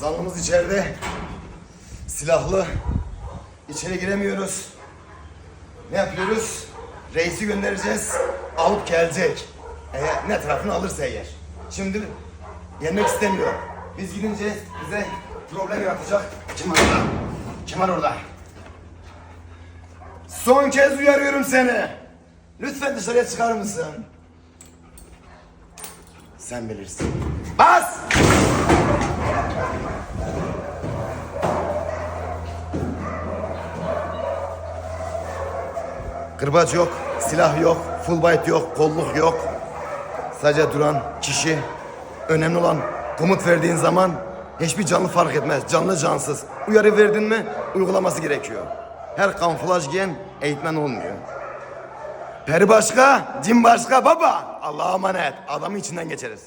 Zanlımız içeride. Silahlı. İçeri giremiyoruz. Ne yapıyoruz? Reisi göndereceğiz. Alıp gelecek. Eğer ne tarafını alırsa eğer. Şimdi yenmek istemiyor. Biz gidince bize problem yaratacak. Kim var orada? Kim var orada? Son kez uyarıyorum seni. Lütfen dışarıya çıkar mısın? Sen bilirsin. Bas! Kırbaç yok, silah yok, full bite yok, kolluk yok. Sadece duran kişi. Önemli olan komut verdiğin zaman hiçbir canlı fark etmez. Canlı cansız. Uyarı verdin mi uygulaması gerekiyor. Her kamuflaj giyen eğitmen olmuyor. Peri başka, cin başka baba. Allah'a emanet. Adamın içinden geçeriz.